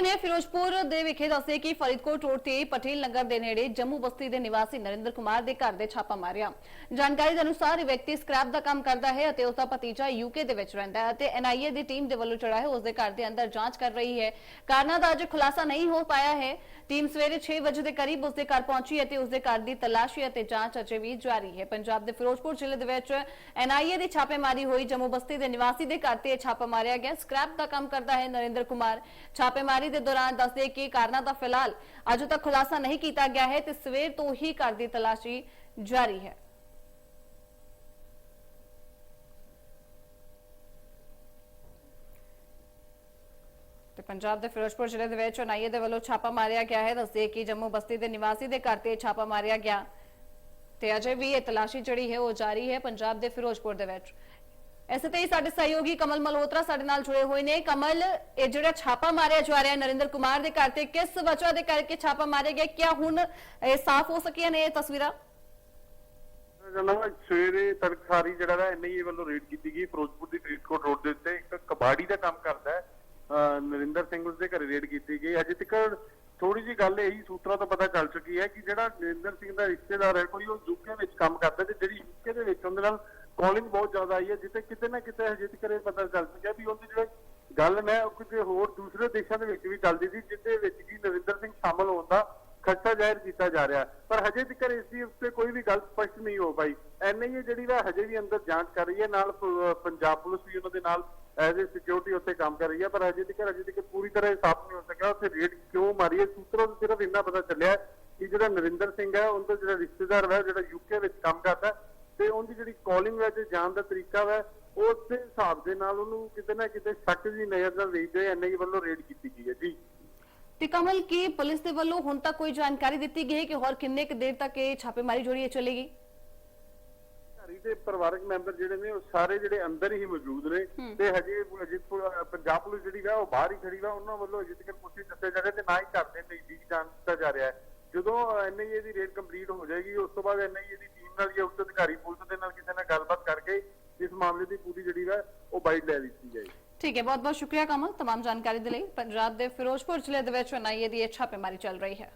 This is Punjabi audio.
ਐਨਆਈਏ ਨੇ ਫਿਰੋਜ਼ਪੁਰ ਦੇ ਵਿਖੇ ਦੱਸਿਆ ਕਿ ਫਰੀਦਕੋਟ ਰੋਡ ਤੇ ਪਟੇਲ ਨਗਰ ਦੇ ਨੇੜੇ ਜੰਮੂ ਬਸਤੀ ਦੇ ਨਿਵਾਸੀ ਨਰਿੰਦਰ ਕੁਮਾਰ ਦੇ ਘਰ ਦੇ ਛਾਪਾ ਮਾਰਿਆ। ਜਾਣਕਾਰੀ ਦੇ ਅਨੁਸਾਰ ਇਹ ਵਿਅਕਤੀ ਸਕ੍ਰੈਪ ਦਾ ਕੰਮ ਕਰਦਾ ਹੈ ਅਤੇ ਉਸ ਦਾ ਭਤੀਜਾ ਯੂਕੇ ਦੇ ਵਿੱਚ ਰਹਿੰਦਾ ਹੈ ਅਤੇ ਐਨਆਈਏ ਦੀ ਟੀਮ ਦੇ ਵੱਲੋਂ ਜਿਹੜਾ ਹੈ। ਉਸ ਦੇ ਘਰ ਦੇ ਅੰਦਰ ਜਾਂਚ ਕਰ ਰਹੀ ਹੈ। ਕਾਰਨਾਂ ਦਾ ਅਜੇ ਖੁਲਾਸਾ ਨਹੀਂ ਹੋ ਪਾਇਆ ਹੈ। ਟੀਮ ਸਵੇਰੇ 6 ਵਜੇ ਦੇ ਕਰੀਬ ਉਸ ਦੇ ਘਰ ਪਹੁੰਚੀ ਅਤੇ ਉਸ ਦੇ ਘਰ ਦੀ ਤਲਾਸ਼ੀ ਅਤੇ ਜਾਂਚ ਅਜੇ ਵੀ ਜਾਰੀ ਹੈ। ਪੰਜਾਬ ਦੇ ਫਿਰੋਜ਼ਪੁਰ ਜ਼ਿਲ੍ਹੇ ਦੇ ਵਿੱਚ ਐਨਆਈਏ ਦੀ ਛਾਪੇਮਾਰੀ ਹੋਈ। ਜੰਮੂ ਬਸਤੀ ਦੇ ਨਿਵਾਸੀ ਦੇ ਘਰ ਤੇ ਇਹ ਛਾਪਾ ਮਾਰਿਆ ਗਿਆ। ਸਕ੍ਰੈਪ ਦਾ ਕੰਮ ਕਰਦਾ ਹੈ ਨਰਿੰਦਰ ਕੁਮਾਰ। ਛਾਪੇਮਾਰੀ ਦੇ ਦੌਰਾਨ ਦੱਸਦੇ ਕਿ ਕਾਰਨਾਂ ਦਾ ਫਿਲਹਾਲ ਅਜੇ ਤੱਕ ਖੁਲਾਸਾ ਨਹੀਂ ਕੀਤਾ ਗਿਆ ਹੈ ਤੇ ਸਵੇਰ ਤੋਂ ਹੀ ਘਰ ਦੀ ਤਲਾਸ਼ੀ ਜਾਰੀ ਹੈ ਤੇ ਪੰਜਾਬ ਦੇ ਫਿਰੋਜ਼ਪੁਰ ਜ਼ਿਲ੍ਹੇ ਦੇ ਵਿੱਚ ਐਨਆਈਏ ਦੇ ਵੱਲੋਂ ਛਾਪਾ ਮਾਰਿਆ ਗਿਆ ਹੈ ਦੱਸਦੇ ਕਿ ਜੰਮੂ ਬਸਤੀ ਦੇ ਨਿਵਾਸੀ ਦੇ ਘਰ ਤੇ ਛਾਪਾ ਮਾਰਿਆ ਗਿਆ ਤੇ ਅਜੇ ਵੀ ਇਹ ਤਲਾਸ਼ੀ ਜਿਹੜੀ ਹੈ ਉਹ ਜਾਰੀ ਹੈ ਪੰਜਾਬ ਦੇ ਫਿਰੋਜ਼ਪੁਰ ਦੇ ਵਿੱਚ ਇਸੇ ਤੇ ਸਾਡੇ ਸਹਿਯੋਗੀ ਕਮਲ ਮਲਹੋਤਰਾ ਸਾਡੇ ਨਾਲ ਜੁੜੇ ਹੋਏ ਨੇ। ਕਮਲ, ਇਹ ਜਿਹੜਾ ਛਾਪਾ ਮਾਰਿਆ ਜਾ ਰਿਹਾ ਨਰਿੰਦਰ ਕੁਮਾਰ ਦੇ ਘਰ ਤੇ, ਕਿਸ ਵਜ੍ਹਾ ਦੇ ਕਰਕੇ ਛਾਪਾ ਮਾਰਿਆ ਗਿਆ? ਕਿਆ ਹੁਣ ਇਹ ਸਾਫ਼ ਹੋ ਸਕੀਆਂ ਨੇ ਇਹ ਤਸਵੀਰਾਂ? ਜਨਾਬ ਸਵੇਰੇ ਤੜਕਸਾਰੀ ਜਿਹੜਾ ਹੈ ਐਨਆਈਏ ਵੱਲੋਂ ਰੇਡ ਕੀਤੀ ਗਈ। ਫਿਰੋਜ਼ਪੁਰ ਦੀ ਫਰੀਦਕੋਟ ਰੋਡ ਦੇ ਉੱਤੇ ਇੱਕ ਕਬਾੜੀ ਦਾ ਕੰਮ ਕਰਦਾ ਹੈ। ਨਰਿੰਦਰ ਸਿੰਘ ਉਸ ਦੇ ਘਰੇ ਰੇਡ ਕੀਤੀ ਗਈ। ਅਜੇ ਤੱਕ ਥੋੜੀ ਜੀ ਗੱਲ ਇਹੀ ਸੂਤਰਾਂ ਤੋਂ ਪਤਾ ਚੱਲ ਚੁੱਕੀ ਹੈ ਕਿ ਜਿਹੜਾ ਨਰਿੰਦਰ ਸਿੰਘ ਦਾ ਰਿਸ਼ਤੇਦਾਰ ਹੈ, ਕੋਈ ਉਹ ਯੂਕੇ ਵਿੱਚ ਕੰਮ ਕਰਦਾ ਤੇ ਜਿਹੜੀ ਯੂਕੇ ਦੇ ਵਿੱਚ ਉਹਦੇ ਨਾਲ ਕਾਲਿੰਗ ਬਹੁਤ ਜ਼ਿਆਦਾ ਆਈ ਹੈ, ਜਿੱਥੇ ਕਿਤੇ ਨਾ ਕਿਤੇ ਹਜੇ ਤੱਕ ਇਹ ਪਤਾ ਚੱਲ ਚੁੱਕਿਆ ਵੀ ਉਹਦੀ ਜਿਹੜੇ ਗੱਲ ਨੇ ਉਹ ਕਿਤੇ ਹੋਰ ਦੂਸਰੇ ਦੇਸ਼ਾਂ ਦੇ ਵਿੱਚ ਵੀ ਚੱਲਦੀ ਸੀ ਜਿੱਦੇ ਵਿੱਚ ਵੀ ਨਰਿੰਦਰ ਸਿੰਘ ਸ਼ਾਮਲ ਹੋਣ ਦਾ ਖਰਚਾ ਜ਼ਾਹਿਰ ਕੀਤਾ ਜਾ ਰਿਹਾ। ਪਰ ਹਜੇ ਤੱਕ ਇਸ ਦੀ ਉੱਤੇ ਕੋਈ ਵੀ ਗੱਲ ਸਪਸ਼ਟ ਨਹੀਂ ਹੋ ਪਾਈ। ਐਨਆਈਏ ਜਿਹੜੀ ਵਾ ਹਜੇ ਵੀ ਅੰਦਰ ਜਾਂਚ ਕਰ ਰਹੀ ਹੈ, ਨਾਲ ਪੰਜਾਬ ਪੁਲਿਸ ਵੀ ਉਹਨਾਂ ਦੇ ਨਾਲ ਐਜ਼ ਏ ਸਿਕਿਉਰਿਟੀ ਉੱਤੇ ਕੰਮ ਕਰ ਰਹੀ ਹੈ, ਪਰ ਹਜੇ ਤੱਕ ਹਜੇ ਤੱਕ ਪੂਰੀ ਤਰ੍ਹਾਂ ਸਾਫ਼ ਨਹੀਂ ਹੋ ਸਕਿਆ। ਉੱਥੇ ਰੇਡ ਕਿਉਂ ਮਾਰੀ ਹੈ ਸੂਤਰਾਂ ਤੋਂ ਸਿਰਫ ਇੰਨਾ ਪਤਾ ਚੱਲਿਆ ਕਿ ਜਿਹੜਾ ਨਰਿੰਦਰ ਸਿੰਘ ਹੈ, ਉਹਦਾ ਜਿਹੜਾ ਰਿਸ਼ਤੇਦਾਰ ਹੈ ਜਿਹੜਾ ਯੂਕੇ ਵਿੱਚ ਕੰਮ ਕਰਦਾ ਤੇ ਉਹਦੀ ਜਿਹੜੀ ਕਾਲਿੰਗ ਹੈ ਤੇ ਜਾਣ ਦਾ ਤਰੀਕਾ ਵਾ ਉਸ ਦੇ ਹਿਸਾਬ ਦੇ ਨਾਲ ਉਹਨੂੰ ਕਿਤੇ ਨਾ ਕਿਤੇ ਸ਼ੱਕ ਦੀ ਨਜ਼ਰ ਨਾਲ ਵੇਖਦੇ ਐਨਆਈਏ ਵੱਲੋਂ ਰੇਡ ਕੀਤੀ ਗਈ ਹੈ ਜੀ। ਤੇ ਕਮਲ ਕੀ ਪੁਲਿਸ ਦੇ ਵੱਲੋਂ ਹੁਣ ਤੱਕ ਕੋਈ ਜਾਣਕਾਰੀ ਦਿੱਤੀ ਗਈ ਹੈ ਕਿ ਹੋਰ ਕਿੰਨੇ ਕੁ ਦੇਰ ਤੱਕ ਇਹ ਛਾਪੇਮਾਰੀ ਜਿਹੜੀ ਹੈ ਚੱਲੇਗੀ? ਘਰੀ ਦੇ ਪਰਿਵਾਰਕ ਮੈਂਬਰ ਜਿਹੜੇ ਨੇ ਉਹ ਸਾਰੇ ਜਿਹੜੇ ਅੰਦਰ ਹੀ ਮੌਜੂਦ ਨੇ ਤੇ ਹਜੇ ਹਜੇ ਪੰਜਾਬ ਪੁਲਿਸ ਜਿਹੜੀ ਵਾ ਉਹ ਬਾਹਰ ਹੀ ਖੜੀ ਵਾ। ਉਹਨਾਂ ਵੱਲੋਂ ਅਜੇ ਤੱਕ ਕੁਝ ਦੱਸਿਆ ਜਾ ਰਿਹਾ ਤੇ ਨਾ ਹੀ ਘਰ ਦੇ ਨਜ਼ਦੀਕ ਜਾਣ ਦਿੱਤਾ ਜਾ ਰਿਹਾ ਹੈ। ਜਦੋਂ ਐਨਆਈਏ ਦੀ ਰੇਡ ਕੰਪਲੀਟ ਹੋ ਜਾਏਗੀ ਉਸ ਤੋਂ ਬਾਅਦ ਐਨਆਈਏ ਦੀ ਟੀਮ ਨਾਲ ਜਾਂ ਉੱਚ ਅਧਿਕਾਰੀ ਪੁਲਿਸ ਦੇ ਨਾਲ ਕਿਸੇ ਨਾਲ ਗੱਲਬਾਤ ਕਰਕੇ ਇਸ ਮਾਮਲੇ ਦੀ ਪੂਰੀ ਜਿਹੜੀ ਵਾ ਉਹ ਬਾਈਟ ਲੈ ਲਿੱਤੀ ਜਾਏਗੀ ਠੀਕ ਹੈ ਬਹੁਤ ਬਹੁਤ ਸ਼ੁਕਰੀਆ ਕਮਲ तमाम ਜਾਣਕਾਰੀ ਦੇ ਲਈ ਪੰਜਾਬ ਦੇ ਫਿਰੋਜ਼ਪੁਰ ਜ਼ਿਲ੍ਹੇ ਦੇ ਵਿੱਚ ਐਨਆਈਏ ਦੀ ਇਹ ਛਾਪੇਮਾਰੀ ਚੱਲ ਰਹੀ ਹੈ